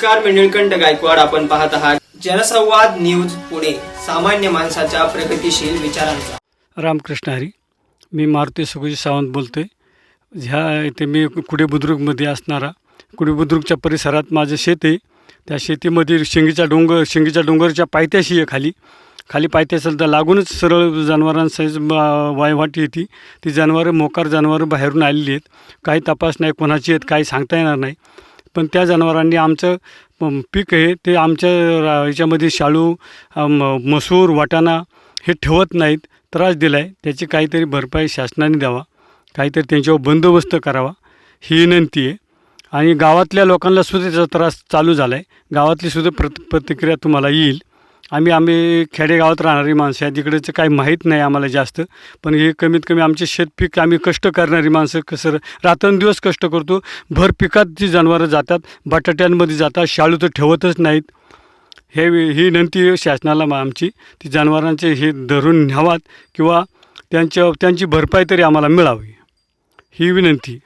नमस्कार मी निळकंठ गायकवाड. आपण पाहत आहात जनसंवाद न्यूज पुणे सामान्य माणसाच्या प्रगतीशील विचारांचा. रामकृष्ण हरी. मी मारुती सुगजी सावंत बोलतोय. ह्या इथे मी कुडे बुद्रुकमध्ये असणारा कुडे बुद्रुकच्या परिसरात माझं शेत आहे. त्या शेतीमध्ये शेंगीचा डोंगर शेंगीच्या डोंगरच्या पायथ्याशी आहे खाली. खाली पायथ्याचं तर लागूनच सरळ जनावरांसहित वायवाटी येते. ती जनावरं मोकार जनावरं बाहेरून आलेली आहेत. काही तपास नाही कोणाची आहेत काही सांगता येणार नाही. पण त्या जनावरांनी आमचं पीक आहे ते आमच्या रा- याच्यामध्ये शाळू म- मसूर वाटाणा हे ठेवत नाहीत त्रास दिला आहे त्याची काहीतरी भरपाई शासनाने द्यावा. काहीतरी त्यांच्यावर बंदोबस्त करावा. ही विनंती आहे. आणि गावातल्या लोकांना सुद्धा त्याचा त्रास चालू झाला आहे गावातली सुद्धा प्रत प्रतिक्रिया तुम्हाला येईल. आम्ही आम्ही खेडेगावात राहणारी माणसं आहे तिकडचं काही माहीत नाही आम्हाला जास्त. पण हे कमीत कमी आमचे शेतपीक आम्ही कष्ट करणारी माणसं कसं रात्रंदिवस कष्ट करतो. भर पिकात जी जनावरं जातात बटाट्यांमध्ये जातात शाळू तर ठेवतच नाहीत. हे ही विनंती आहे शासनाला मा- आमची. ती जनावरांचे हे धरून न्यावात किंवा त्यांच्या त्यांची भरपाई तरी आम्हाला मिळावी. ही विनंती.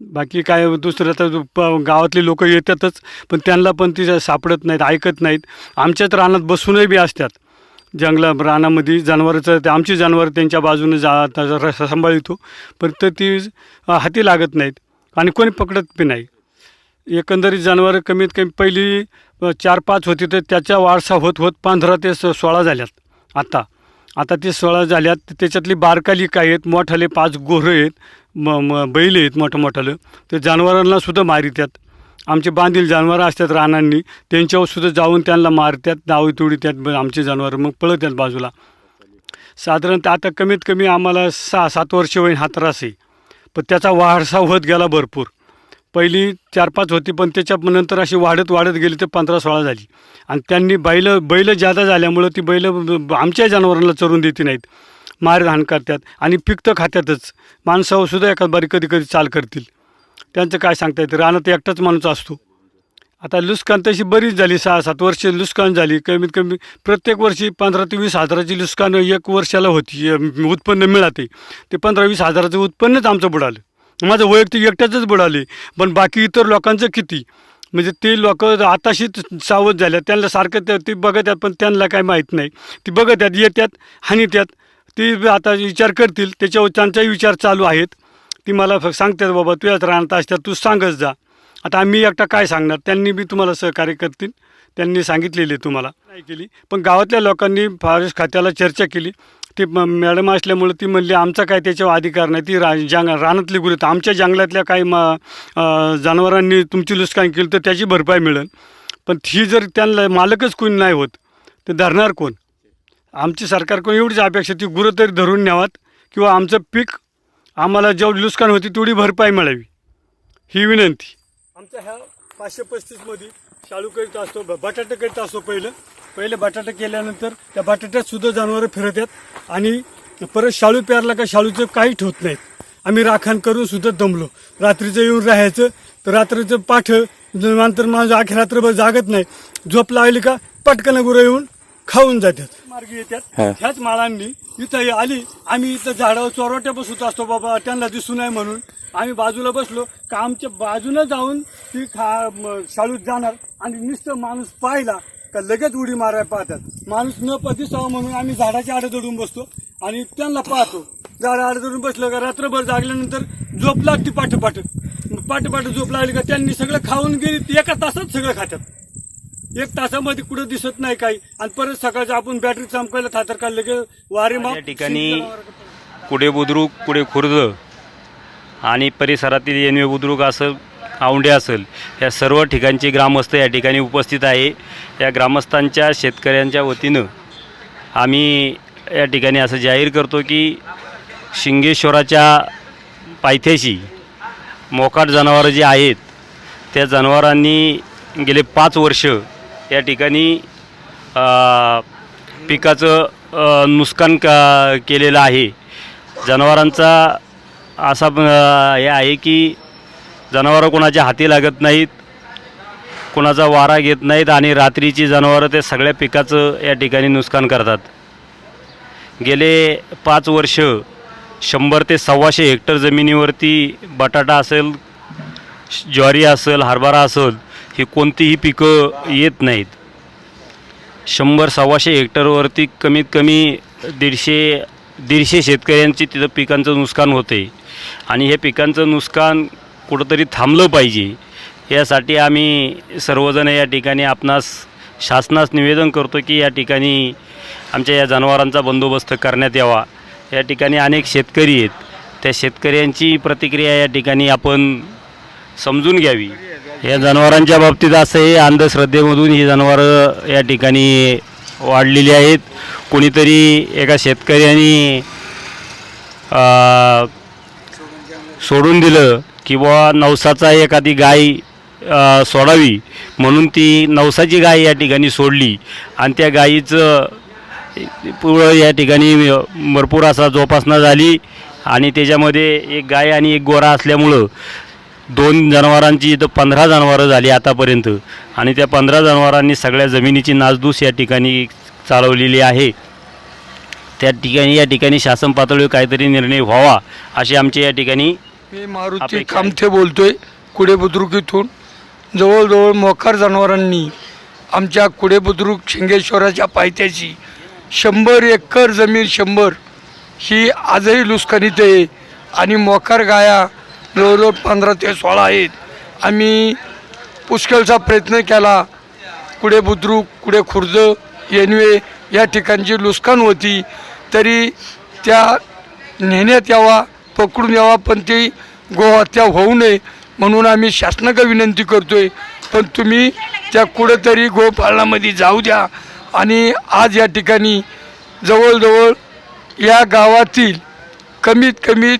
बाकी काय दुसरं तर प गावातली लोक येतातच पण त्यांना पण ती सापडत नाहीत ऐकत नाहीत. आमच्याच रानात बसूनही बी असतात. जंगला रानामध्ये जनावरचं ते आमची जनावरं त्यांच्या बाजूने जा रस्ता सांभाळतो पण तर ती हाती लागत नाहीत आणि कोणी पकडत बी नाही. एकंदरीत जनावरं कमीत कमी पहिली चार पाच होती तर त्याच्या वारसा होत होत पंधरा ते स- सोळा झाल्यात आता. आता ते सोळा झाल्यात त्याच्यातली बारकाली काय आहेत मोठाले पाच गोरं आहेत म म बैल आहेत मोठं मोठालं. ते जनावरांना सुद्धा मारित्यात. आमचे बांधील जनावरं असतात रानांनी त्यांच्यावर सुद्धा जाऊन त्यांना मारतात दावी तोडी त्यात आमचे जनावरं मग पळतात बाजूला. साधारणतः आता कमीत कमी आम्हाला सहा सात वर्ष होईन हा त्रास आहे. पण त्याचा वारसा होत गेला भरपूर. पहिली चार पाच होती पण त्याच्या नंतर अशी वाढत वाढत गेली तर पंधरा सोळा झाली. आणि त्यांनी बैल बैल जादा झाल्यामुळं ती बैल आमच्या जनावरांना चरून देते नाहीत. मारहाण करतात आणि पीक खात्यातच माणसावर सुद्धा एका बारी कधी कधी चाल करतील. त्यांचं काय सांगता येतं? रानात एकटाच माणूस असतो. आता लुस्कान तशी बरीच झाली सहा सात वर्ष लुस्कान झाली. कमीत कमी प्रत्येक वर्षी पंधरा ते वीस हजाराची लुस्कान एक वर्षाला होती उत्पन्न मिळाते. ते पंधरा वीस हजाराचं उत्पन्नच आमचं बुडालं. माझं वैयक्तिक एकट्याचंच बुडाले. पण बाकी इतर लोकांचं किती? म्हणजे ते लोक आताशीच सावध झाल्या. त्यांना सारखं त्या ते बघत आहेत पण त्यांना काय माहीत नाही. ती बघत आहेत येतात हानित्यात ती आता विचार करतील. त्याच्यावर त्यांचाही विचार चालू आहेत. ती मला फ- सांगतात बाबा तुझ्याच राहण्यात असतात तू सांगच जा. आता आम्ही एकटा काय सांगणार? त्यांनी बी तुम्हाला सहकार्य करतील. त्यांनी सांगितलेले तुम्हाला. नाही केली. पण गावातल्या लोकांनी फॉरेस्ट खात्याला चर्चा केली. ती मॅडम असल्यामुळे ती म्हणली आमचा काय त्याच्यावर अधिकार नाही. ती रा जंग रानातली गुरु आमच्या जंगलातल्या काही म जनावरांनी तुमची लुस्कान केली तर त्याची भरपाई मिळेल. पण ही जर त्यांना मालकच कोणी नाही होत तर धरणार कोण? आमची सरकारकडून एवढीच अपेक्षा ती गुरं तरी धरून न्यावात. किंवा आमचं पीक आम्हाला जेवढी नुकसान होती तेवढी भरपाई मिळावी. ही विनंती. आमच्या ह्या पाचशे पस्तीसमध्ये शाळू करीत असतो बटाटे करीत असतो पहिलं. पहिले बटाटे केल्यानंतर त्या बटाट्यात सुद्धा जनावरं फिरत आणि परत शाळू पेरला का शाळूचं काही ठेवत नाहीत. आम्ही राखण करून सुद्धा दमलो. रात्रीचं येऊन राहायचं तर रात्रीचं पाठ नंतर माझं अख्या रात्रभर जागत नाही. झोप लागली का पटकन गुरं येऊन खाऊन जातात. मार्गी येतात. ह्याच माळांनी इथं आली. आम्ही इथं झाडावर चोरवाट्या बसत असतो बाबा त्यांना दिसू नये म्हणून. आम्ही बाजूला बसलो. का आमच्या बाजूनं जाऊन ती खा शाळूत जाणार आणि नुसतं माणूस पाहिला. का लगेच उडी मारायला पाहतात. माणूस न प- दिसावं म्हणून आम्ही झाडाच्या आडे चढून बसतो आणि त्यांना पाहतो. झाडा आडे चढून बसलं का रात्रभर जागल्यानंतर झोप लागते पाठ पाठ पाठ पाठ झोप लागली का त्यांनी सगळं खाऊन गेली एका तासात सगळं खातात. एक तासामध्ये कुठं दिसत नाही काही. आणि परत सकाळचं आपण बॅटरी चमकायला थातर का लगेच वारे या ठिकाणी कुडे बुद्रुक कुडे खुर्द आणि परिसरातील येनवे बुद्रुक असं औंढे असेल या सर्व ठिकाणचे ग्रामस्थ या ठिकाणी उपस्थित आहे. या ग्रामस्थांच्या शेतकऱ्यांच्या वतीनं आम्ही या ठिकाणी असं जाहीर करतो की शिंगेश्वराच्या पायथ्याशी मोकाट जनावरं जी आहेत त्या जनावरांनी गेले पाच वर्ष या ठिकाणी पिकाचं नुकसान का केलेलं आहे. जनावरांचा असा हे आहे की जनावरं कोणाच्या हाती लागत नाहीत. कोणाचा वारा घेत नाहीत आणि रात्रीची जनावरं ते सगळ्या पिकाचं या ठिकाणी नुकसान करतात. गेले पाच वर्ष शंभर ते सव्वाशे हेक्टर जमिनीवरती बटाटा असेल ज्वारी असेल हरभरा असेल ही कोणतीही पिकं येत नाहीत. शंभर सव्वाशे हेक्टरवरती कमीत कमी दीडशे दीडशे शेतकऱ्यांची तिथं पिकांचं नुकसान होते आणि हे पिकांचं नुकसान कुठंतरी थांबलं पाहिजे. यासाठी आम्ही सर्वजण या ठिकाणी आपणास शासनास निवेदन करतो की या ठिकाणी आमच्या या जनावरांचा बंदोबस्त करण्यात यावा. या ठिकाणी अनेक शेतकरी आहेत. त्या शेतकऱ्यांची प्रतिक्रिया या ठिकाणी आपण समजून घ्यावी. या जनावरांच्या बाबतीत असं हे अंधश्रद्धेमधून ही जनावरं या ठिकाणी वाढलेली आहेत. कोणीतरी एका शेतकऱ्यांनी सोडून दिलं की बुवा नवसाचा एखादी गाय सोडावी म्हणून ती नवसाची गाय या ठिकाणी सोडली. आणि त्या गायीचं पुढं या ठिकाणी भरपूर असा जोपासना झाली. आणि त्याच्यामध्ये एक गाय आणि एक गोरा असल्यामुळं दोन जनावरांची इथं पंधरा जनावरं झाली आतापर्यंत. आणि त्या पंधरा जनावरांनी सगळ्या जमिनीची नासधूस या ठिकाणी चालवलेली आहे. त्या ठिकाणी या ठिकाणी शासन पातळीवर काहीतरी निर्णय व्हावा अशी आमची या ठिकाणी मी मारुती कामथे बोलतोय कुडे बुद्रुक इथून. जवळजवळ मोकार जनावरांनी आमच्या कुडे बुद्रुक शिंगेश्वराच्या पायथ्याची शंभर एकर जमीन शंभर ही आजही लुस्कानीत आहे आणि मोकार गाया जवळजवळ पंधरा ते सोळा आहेत. आम्ही पुष्कळचा प्रयत्न केला. कुडे बुद्रुक कुडे खुर्द येनवे या ठिकाणची लुस्कान होती. तरी त्या नेण्यात यावा पकडून यावा पण ती गोहत्या होऊ नये. म्हणून आम्ही शासनाकडे विनंती करतोय पण तुम्ही त्या कुठंतरी गोपालनामध्ये जाऊ द्या. आणि आज या ठिकाणी जवळजवळ या गावातील कमीत कमीत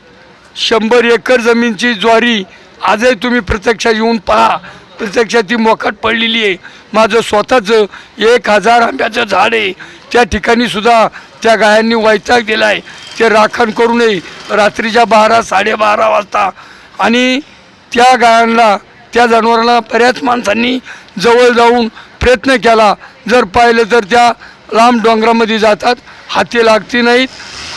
शंभर एकर जमीनची ज्वारी आजही तुम्ही प्रत्यक्षात येऊन पहा. प्रत्यक्षात ती मोकाट पडलेली आहे. माझं स्वतःचं एक हजार आंब्याचं झाड आहे. त्या ठिकाणी सुद्धा त्या गायांनी वैताग दिला आहे ते राखण करू नये. रात्रीच्या बारा साडेबारा वाजता. आणि त्या गायांना त्या जनावरांना बऱ्याच माणसांनी जवळ जाऊन प्रयत्न केला. जर पाहिलं तर त्या लांब डोंगरामध्ये जातात. हाती लागती नाहीत.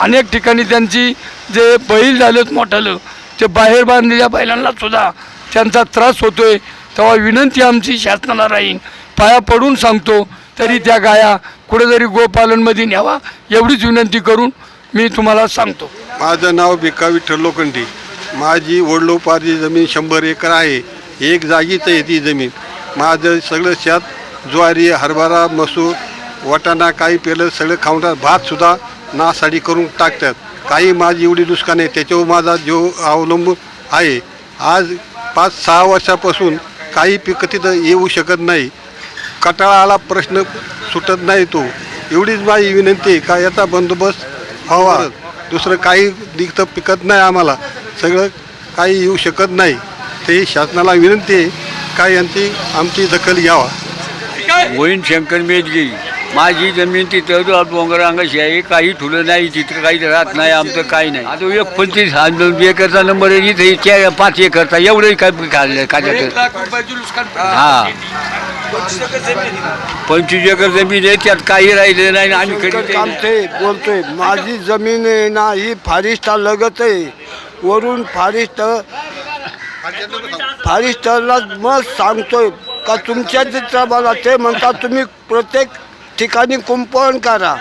अनेक ठिकाणी त्यांची जे बैल झालेत मोठालं ते बाहेर बांधलेल्या बैलांना सुद्धा त्यांचा त्रास होतो आहे तेव्हा विनंती आमची शासनाला राहील पाया पडून सांगतो तरी त्या गाया कुठेतरी गोपालनमध्ये न्यावा एवढीच विनंती करून मी तुम्हाला सांगतो. माझं नाव भिका विठ्ठल लोखंडी माझी वडलोपारची जमीन शंभर एकर आहे. एक जागीच आहे ती जमीन. माझं सगळं शेत ज्वारी हरभरा मसूर वाटाणा काही पेलं सगळं खाऊन भातसुद्धा नासाडी करून टाकतात. काही माझी एवढी दुष्काळ आहे. त्याच्यावर माझा जीव अवलंबून आहे. आज पाच सहा वर्षापासून काही पिकं तिथं येऊ शकत नाही. कटाळा आला प्रश्न सुटत नाही तो. एवढीच माझी विनंती आहे का याचा बंदोबस्त व्हावा. दुसरं काही दिखतं पिकत नाही आम्हाला. सगळं काही येऊ शकत नाही. ते शासनाला विनंती आहे का यांची आमची दखल घ्यावा. होईन शंकर मेदगी माझी जमीन तिथं जो डोंगर अंगाशी आहे काही ठुलं नाही तिथं काही राहत नाही आमचं काही नाही. आता एक पंचवीस हा दोन एकरचा नंबर आहे इथे चार पाच एकरचा एवढंही काय खाल्लं काय हा. पंचवीस एकर जमीन आहे. त्यात काही राहिलं नाही आम्ही बोलतोय माझी जमीन आहे ना ही फारिस्टा लगत आहे वरून फारिस्टर फारिस्टरला मग सांगतोय का तुमच्या चित्राबाला ते म्हणतात तुम्ही प्रत्येक ठिकाणी कुंपण करा.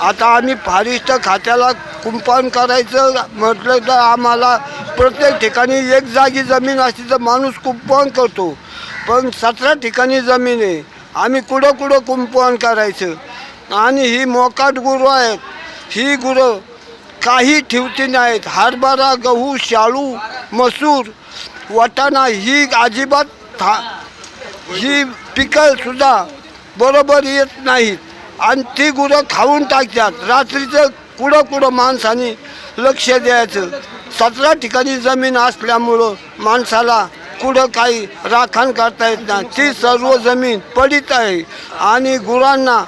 आता आम्ही फारिस्टर खात्याला कुंपण करायचं म्हटलं तर आम्हाला प्रत्येक ठिकाणी एक जागी जमीन असली तर माणूस कुंपण करतो. पण सतरा ठिकाणी जमीन आहे आम्ही कुठं कुठं कुंपण करायचं? आणि ही मोकाट गुरु आहेत. ही गुरं काही ठेवते नाहीत. हरभरा गहू शाळू मसूर वाटाणा ही अजिबात था ही पिकंसुद्धा बरोबर येत नाहीत. आणि ती गुरं खाऊन टाकतात. रात्रीचं कुठं कुठं माणसाने लक्ष द्यायचं. सतरा ठिकाणी जमीन असल्यामुळं माणसाला कुठं काही राखण करता येत नाही. ती सर्व जमीन पडित आहे. आणि गुरांना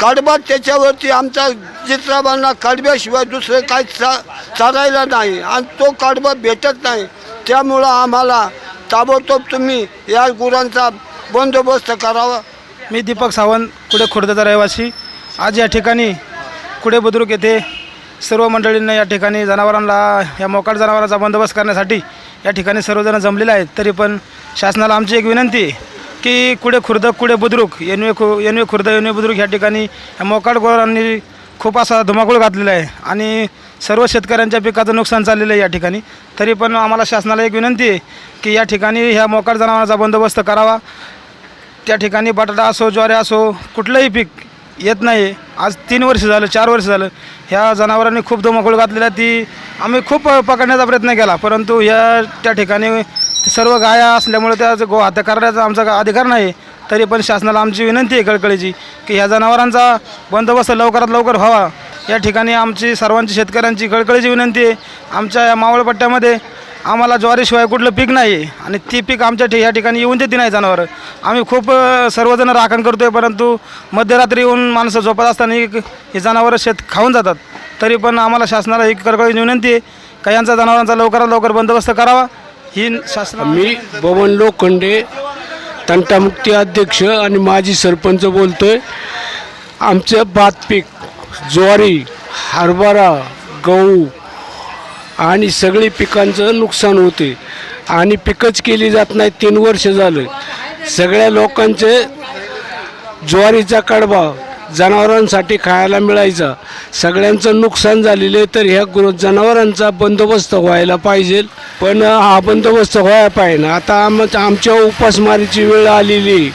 कडबा त्याच्यावरती आमच्या चित्राबांना कडब्याशिवाय दुसरं काही चा चालायला नाही. आणि तो कडबा भेटत नाही. त्यामुळं आम्हाला ताबडतोब तुम्ही या गुरांचा बंदोबस्त करावा. मी दीपक सावंत कुडे खुर्दचा रहिवासी. आज या ठिकाणी कुडे बुद्रुक येथे सर्व मंडळींना या ठिकाणी जनावरांना या मोकाट जनावरांचा बंदोबस्त करण्यासाठी या ठिकाणी सर्वजण जमलेले आहेत. तरी पण शासनाला आमची एक विनंती आहे. की कुडे खुर्द कुडे बुद्रुक एनवे खु एनवे खुर्द एनवे बुद्रुक ह्या ठिकाणी ह्या मोकाट गोरांनी खूप असा धुमाकूळ घातलेला आहे. आणि सर्व शेतकऱ्यांच्या पिकाचं नुकसान चाललेलं आहे या ठिकाणी. तरी पण आम्हाला शासनाला एक विनंती आहे की या ठिकाणी ह्या मोकाट जनावरांचा बंदोबस्त करावा. त्या ठिकाणी बटाटा असो ज्वारी असो कुठलंही पीक येत नाही. आज तीन वर्ष झालं चार वर्ष झालं. ह्या जनावरांनी खूप धुमाकूळ घातलेला ती आम्ही खूप पकडण्याचा प्रयत्न केला. परंतु ह्या त्या ठिकाणी सर्व गाया असल्यामुळे त्या गो हत्या करण्याचा आमचा अधिकार नाही. तरी पण शासनाला आमची विनंती आहे कळकळीची की ह्या जनावरांचा बंदोबस्त लवकरात लवकर व्हावा. या ठिकाणी आमची सर्वांची शेतकऱ्यांची कळकळीची विनंती आहे. आमच्या या मावळपट्ट्यामध्ये आम्हाला ज्वारीशिवाय कुठलं पीक नाही आहे. आणि ती पीक आमच्या ठे या ठिकाणी येऊन देते नाही जनावरं. आम्ही खूप सर्वजण राखण करतो आहे परंतु मध्यरात्री येऊन माणसं झोपत असताना ही जनावरं शेत खाऊन जातात. तरी पण आम्हाला शासनाला एक कळकळीची विनंती आहे. का यांचा जनावरांचा लवकरात लवकर बंदोबस्त करावा ही शासन मी बबन लोखंडे तंटामुक्ती अध्यक्ष आणि माजी सरपंच बोलतोय. आमचं भात पीक ज्वारी हरभरा गहू आणि सगळी पिकांचं नुकसान होते. आणि पिकच केली जात नाही तीन वर्ष झालं. सगळ्या लोकांचे ज्वारीचा कडबा जनावरांसाठी खायला मिळायचा. सगळ्यांचं नुकसान झालेलं आहे तर ह्या गुरु जनावरांचा बंदोबस्त व्हायला पाहिजे. पण हा बंदोबस्त व्हायला पाहिजे ना. आता आम आमच्या उपासमारीची वेळ आलेली.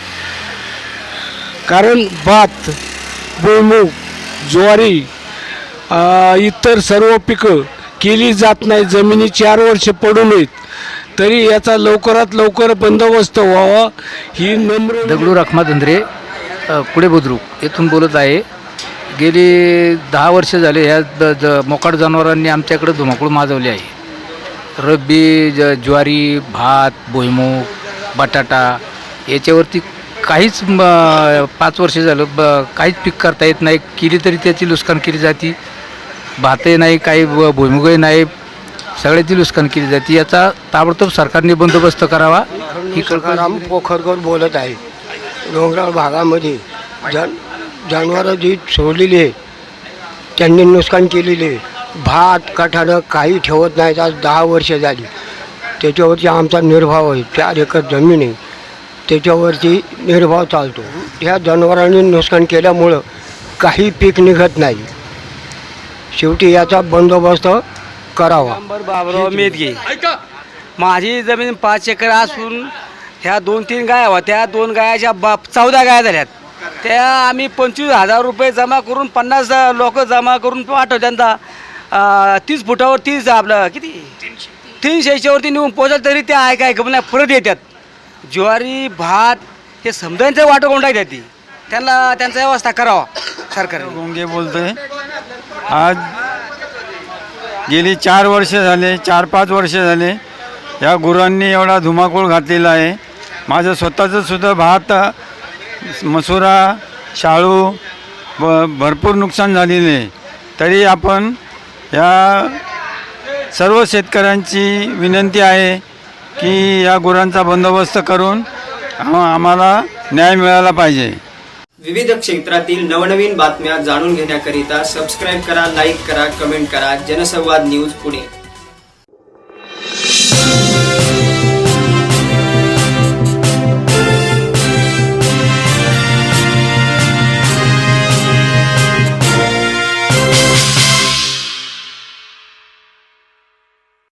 कारण भात भुईमूग ज्वारी इतर सर्व पिकं केली जात नाही. जमिनी चार वर्ष पडू नयेत तरी याचा लवकरात लवकर बंदोबस्त व्हावा ही नम्र दगडू रखमा धंद्रे कुडे बुद्रुक येथून बोलत आहे. गेली दहा वर्ष झाले ह्या द ज मोकाट जनावरांनी आमच्याकडे धुमाकूळ माजवले आहे. रब्बी ज ज्वारी भात भुईमूग बटाटा याच्यावरती काहीच म, पाच वर्ष झालं ब काहीच पीक करता येत नाही. केली तरी त्याची नुकसान केली जाते. भातही नाही काही भुईमुगही नाही. सगळ्याची नुकसान केली जाते. याचा ताबडतोब सरकारने बंदोबस्त करावा. ही सरकार तुकाराम पोखरकर बोलत आहे. डोंगराळ भागामध्ये जन जनावरं जी सोडलेली आहे त्यांनी नुकसान केलेले आहे. भात कठाणं काही ठेवत नाहीत. आज दहा वर्ष झाली. त्याच्यावरती आमचा निर्भाव आहे. चार एकर जमीन आहे. त्याच्यावरती निर्भाव चालतो. ह्या जनावरांनी नुकसान केल्यामुळं काही पीक निघत नाही. शेवटी याचा बंदोबस्त करावा. बाबराव मेदगे. माझी जमीन पाच एकर असून ह्या दोन तीन गाया होत्या दोन गायाच्या बाप चौदा गाया झाल्यात. त्या आम्ही पंचवीस हजार रुपये जमा करून पन्नास लोक जमा करून पाठव त्यांना. तीस फुटावर तीस आपलं किती? तीनशे याच्यावरती नेऊन पोचल तरी त्या ऐका ऐक नाही परत येतात ज्वारी भात हे समजायचं वाटं कोण टाकतात ती. त्यांना त्यांचा व्यवस्था करावा सरकार गोंगे बोलतोय. आज गेली चार वर्ष झाले चार पाच वर्ष झाले या गुरांनी एवढा धुमाकूळ घातलेला आहे. माझं स्वतःचं सुद्धा भात मसुरा शाळू ब भरपूर नुकसान झालेले आहे. तरी आपण या सर्व शेतकऱ्यांची विनंती आहे की या गुरांचा बंदोबस्त करून आम्हाला न्याय मिळाला पाहिजे. विविध क्षेत्रातील नवनवीन बातम्या जाणून घेण्याकरिता सबस्क्राईब करा लाईक करा कमेंट करा. जनसंवाद न्यूज पुणे.